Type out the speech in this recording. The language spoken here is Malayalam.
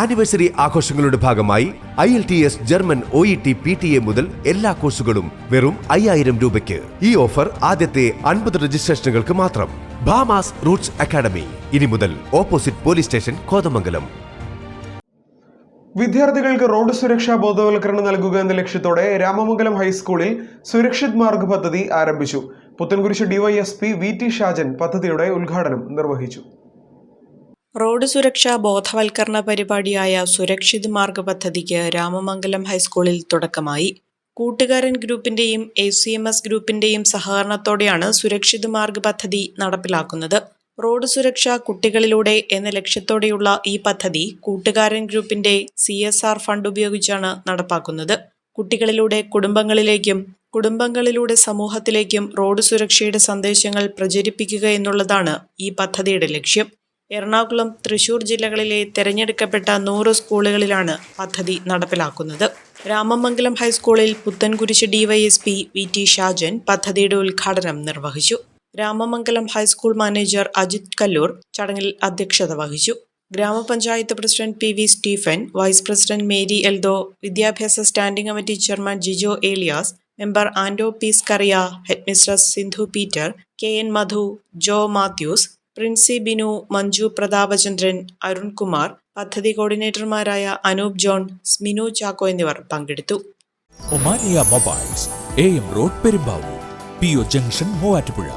ആനിവേഴ്സറി ആഘോഷങ്ങളുടെ ഭാഗമായി I L T S German O E T P T E മുതൽ എല്ലാ കോഴ്സുകളും വെറും അയ്യായിരം രൂപയ്ക്ക്. ഈ ഓഫർ ആദ്യത്തെ അൻപത് രജിസ്ട്രേഷനുകൾക്ക് മാത്രം. Bhamas roots academy. ഇനി മുതൽ ഓപ്പോസിറ്റ് പോലീസ് സ്റ്റേഷൻ കോതമംഗലം. വിദ്യാർത്ഥികൾക്ക് റോഡ് സുരക്ഷാ ബോധവൽക്കരണം നൽകുക എന്ന ലക്ഷ്യത്തോടെ രാമമംഗലം ഹൈസ്കൂളിൽ സുരക്ഷിത് മാർഗ് പദ്ധതി ആരംഭിച്ചു. Puthenkurish DYSP V T Shajan പദ്ധതിയുടെ ഉദ്ഘാടനം നിർവഹിച്ചു. റോഡ് സുരക്ഷാ ബോധവൽക്കരണ പരിപാടിയായ സുരക്ഷിത് മാർഗ് പദ്ധതിക്ക് രാമമംഗലം ഹൈസ്കൂളിൽ തുടക്കമായി. കൂട്ടുകാരൻ ഗ്രൂപ്പിന്റെയും എ സി എം എസ് ഗ്രൂപ്പിന്റെയും സഹകരണത്തോടെയാണ് സുരക്ഷിത് മാർഗ് പദ്ധതി നടപ്പിലാക്കുന്നത്. റോഡ് സുരക്ഷ കുട്ടികളിലൂടെ എന്ന ലക്ഷ്യത്തോടെയുള്ള ഈ പദ്ധതി കൂട്ടുകാരൻ ഗ്രൂപ്പിന്റെ സി എസ് ആർ ഫണ്ട് ഉപയോഗിച്ചാണ് നടപ്പാക്കുന്നത്. കുട്ടികളിലൂടെ കുടുംബങ്ങളിലേക്കും കുടുംബങ്ങളിലൂടെ സമൂഹത്തിലേക്കും റോഡ് സുരക്ഷയുടെ സന്ദേശങ്ങൾ പ്രചരിപ്പിക്കുക എന്നുള്ളതാണ് ഈ പദ്ധതിയുടെ ലക്ഷ്യം. എറണാകുളം തൃശൂർ ജില്ലകളിലെ തിരഞ്ഞെടുക്കപ്പെട്ട നൂറ് സ്കൂളുകളിലാണ് പദ്ധതി നടപ്പിലാക്കുന്നത്. രാമമംഗലം ഹൈസ്കൂളിൽ Puthenkurish DYSP V T Shajan പദ്ധതിയുടെ ഉദ്ഘാടനം നിർവഹിച്ചു. Ramamangalam high school manager Ajith Kallur ചടങ്ങിൽ അധ്യക്ഷത വഹിച്ചു. ഗ്രാമപഞ്ചായത്ത് president P V Stephen vice president Mary Eldo വിദ്യാഭ്യാസ standing committee chairman Jijo Elias member Ando piece Kariya headmistress Sindhu Peter K N Madhu Jo Mathews Princy Binu Manju Prathapachandran Arunkumar പദ്ധതി കോർഡിനേറ്റർമാരായ അനൂപ് ജോൺ സ്മിനു ചാക്കോ എന്നിവർ പങ്കെടുത്തു. Omania mobiles A M road Perumbavoor P O junction Muvattupuzha.